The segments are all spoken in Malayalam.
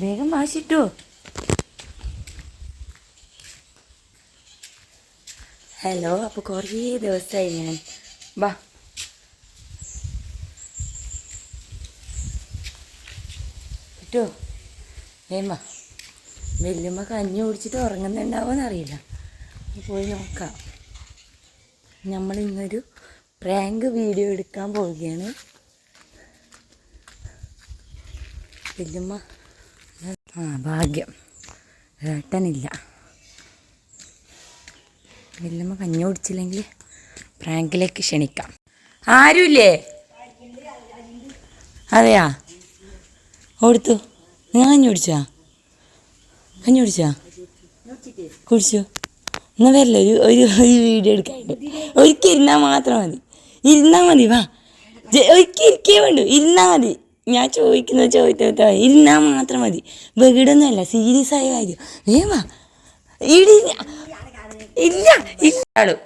വേഗം വാശിട്ടോ. ഹലോ അപ്പോൾ കുറേ ദിവസമായി ഞാൻ. വാ. കിട്ടോ വാ. വെല്ലുമ്മ കഞ്ഞി കുടിച്ചിട്ട് ഉറങ്ങുന്നുണ്ടാവോ അറിയില്ല പോയി നോക്കാം. നമ്മൾ ഇന്നൊരു പ്രാങ്ക് വീഡിയോ എടുക്കാൻ പോവുകയാണ്. വെല്ലുമ്മ ഭാഗ്യം. ഏട്ടനില്ല. വല്ലമ്മ കഞ്ഞി കുടിച്ചില്ലെങ്കിൽ പ്രാങ്കിലേക്ക് ക്ഷണിക്കാം. ആരുമില്ലേ അതെയാ? ഓടുത്തു. നിങ്ങൾ കഞ്ഞി കുടിച്ചാ? കഞ്ഞി കുടിച്ചാ? കുടിച്ചു? എന്നാ വരില്ല. ഒരു ഒരു ഒരു വീഡിയോ എടുക്കാനുണ്ട് ഒരിക്കൽ ഇരുന്നാൽ മാത്രം മതി. ഇരുന്നാൽ മതി വാ. ഒരിക്കൽ ഇരിക്കേ വേണ്ടു. ഇരുന്നാൽ മതി. ഞാൻ ചോദിക്കുന്നത് ചോദിക്കാ ഇരുന്നാൽ മാത്രം മതി. വെകിടൊന്നുമല്ല സീരിയസ് ആയ കാര്യം. ഏ വാ. ഇടി ഇല്ല ഇല്ലാളും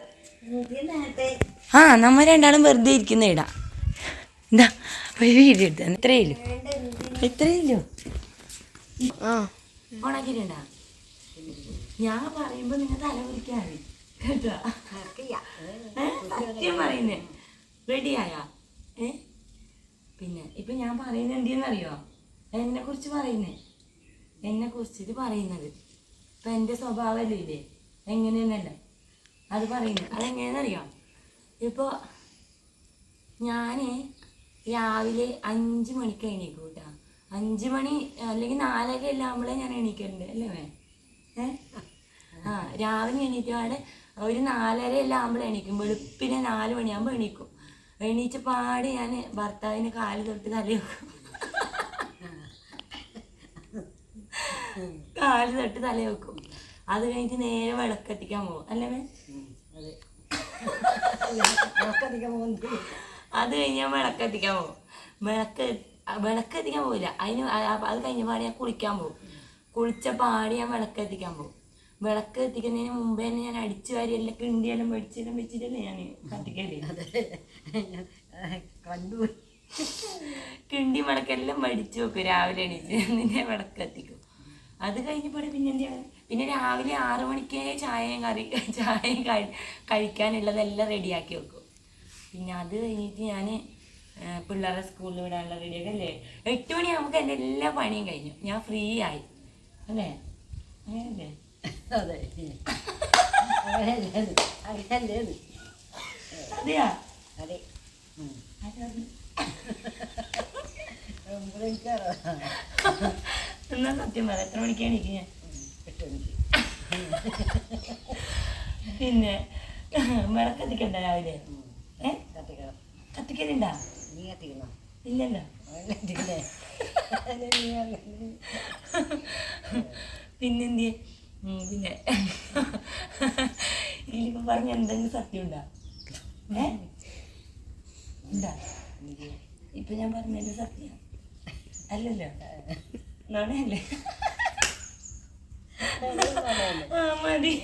ആ നമ്മ രണ്ടാളും വെറുതെ ഇരിക്കുന്ന ഇടാ. എന്താ ഒരു വീഡിയോ എടുത്ത. ഇത്രയില്ലോ ഇത്രയില്ലോ ഓണാക്കിട്ടുണ്ടാ ഞാൻ പറയുമ്പോ നിങ്ങൾ തല കുറിക്കാറ് കേട്ടോ? സത്യം പറയുന്നേ. റെഡിയായ ഏ? പിന്നെ ഇപ്പൊ ഞാൻ പറയുന്നത് എന്തിയെന്നറിയോ എന്നെ കുറിച്ച് പറയുന്നേ. എന്നെ കുറിച്ചിട്ട് പറയുന്നത്. ഇപ്പൊ എന്റെ സ്വഭാവമല്ലേ ഇല്ലേ എങ്ങനെയെന്നല്ല. അത് പറയുന്നത്. അതെങ്ങനെയെന്നറിയോ? ഇപ്പൊ ഞാൻ രാവിലെ അഞ്ച് മണിക്ക് എണീക്കും കേട്ടോ. അഞ്ച് മണി അല്ലെങ്കിൽ നാലര എല്ലാം ഞാൻ എണീക്കലുണ്ട് അല്ലേ മേ? ആ രാവിലെ എണീറ്റാടെ ഒരു നാലര എല്ലാം എണീക്കും. വെളുപ്പിനെ നാല് മണിയാകുമ്പോൾ എണീക്കും. എണീച്ച പാടി ഞാൻ ഭർത്താവിന് കാൽ തൊട്ട് തല വെക്കും. കാൽ തൊട്ട് തല വെക്കും. അത് കഴിഞ്ഞിട്ട് നേരെ വിളക്കത്തിക്കാൻ പോകും. അല്ലേ അത് കഴിഞ്ഞ് ഞാൻ വിളക്കെത്തിക്കാൻ പോകും. വിളക്ക് വിളക്കെത്തിക്കാൻ പോവില്ല. അതിന് അത് കഴിഞ്ഞ പാടി ഞാൻ കുളിക്കാൻ പോകും. കുളിച്ച പാടി ഞാൻ വിളക്കെത്തിക്കാൻ പോകും. വിളക്ക് എത്തിക്കുന്നതിന് മുമ്പേ തന്നെ ഞാൻ അടിച്ചു വാരി എല്ലാം കിണ്ടിയെല്ലാം വെടിച്ചെല്ലാം വെച്ചിട്ടല്ലേ ഞാൻ കത്തിക്കൽ. കണ്ടു കിണ്ടി വിളക്കെല്ലാം മേടിച്ചു വെക്കും. രാവിലെ എണീറ്റ് നിന്നെ വിളക്ക് കത്തിക്കും. അത് കഴിഞ്ഞപ്പോഴേ പിന്നെ എന്താ പിന്നെ രാവിലെ ആറു മണിക്കേ ചായയും കറി ചായയും കഴി കഴിക്കാനുള്ളതെല്ലാം റെഡിയാക്കി വെക്കും. പിന്നെ അത് കഴിഞ്ഞിട്ട് ഞാൻ പിള്ളേരെ സ്കൂളിൽ വിടാനുള്ള റെഡിയാക്കി അല്ലേ? എട്ട് മണിയാകുമ്പോൾ എന്റെ എല്ലാ പണിയും കഴിഞ്ഞു. ഞാൻ ഫ്രീ ആയി. അല്ലേ? അങ്ങനെയല്ലേ? അതെ. അങ്ങനെയല്ലേ? അങ്ങനെയല്ലേ? അതെയാ? അതെ. അതെ. എനിക്കറിയാം. എന്നാ സത്യം പറ എത്ര മണിക്കാണ് എനിക്ക് ഞാൻ? പിന്നെ വിളക്കത്തിക്കണ്ട രാവിലെ? ഏ? കത്തിക്കണം. കത്തിക്കലുണ്ടാ? നീ കത്തിക്കണോ ഇല്ലല്ലോ. കത്തിക്കണേ പിന്നെന്ത് പിന്നെ. ഇതിലിപ്പോ പറഞ്ഞ എന്തെങ്കിലും സത്യം ഉണ്ടാ? ഏ? ഉണ്ടാ? ഇപ്പൊ ഞാൻ പറഞ്ഞതിന്റെ സത്യം. അല്ലല്ലോ. നാണയല്ലേ? ആ മതി.